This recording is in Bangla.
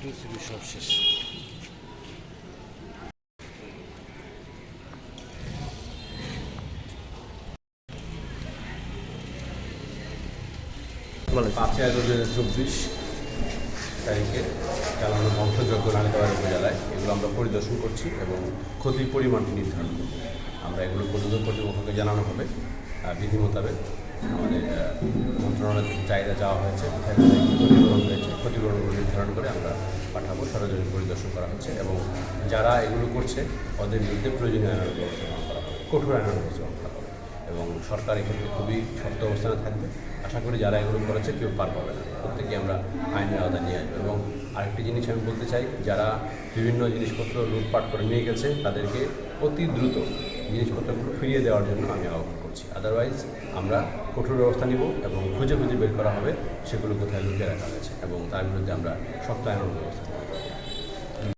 সব শেষ বলেন পাঁচই আগস্ট দু হাজার চব্বিশ তারিখে চালানো ধ্বংসযজ্ঞ নালিতাবাড়ি উপজেলায় এগুলো আমরা পরিদর্শন করছি এবং ক্ষতির পরিমাণটি নির্ধারণ করব। আমরা এগুলো পর্যটন কর্তৃপক্ষকে জানানো হবে। বিধি মোতাবেক মন্ত্রণালয়ের চাহিদা চাওয়া হয়েছে কোথায় ক্ষতিপূরণ হয়েছে ক্ষতিপূরণগুলো নির্ধারণ করে আমরা পাঠাবো সরাসরি পরিদর্শন করা হচ্ছে এবং যারা এগুলো করছে, ওদের বিরুদ্ধে প্রয়োজনীয় আইনানুগ ব্যবস্থা গ্রহণ করা হবে, কঠোর আইনানুগ ব্যবস্থা গ্রহণ করা হবে এবং সরকার এক্ষেত্রে খুবই শক্ত অবস্থানে থাকবে। আশা করি যারা এগুলো করেছে কেউ পার পাবে না প্রত্যেকে আমরা আইনের আওতায় নিয়ে আসব এবং আরেকটি জিনিস আমি বলতে চাই, যারা বিভিন্ন জিনিসপত্র লুটপাট করে নিয়ে গেছে, তাদেরকে অতি দ্রুত জিনিসপত্রগুলো ফিরিয়ে দেওয়ার জন্য আমি আহ্বান করছি। আদারওয়াইজ আমরা কঠোর ব্যবস্থা নিব এবং খুঁজে খুঁজে বের করা হবে, সেগুলো কোথায় লুকিয়ে রাখা হয়েছে এবং তার বিরুদ্ধে আমরা শক্ত ব্যবস্থা নেব।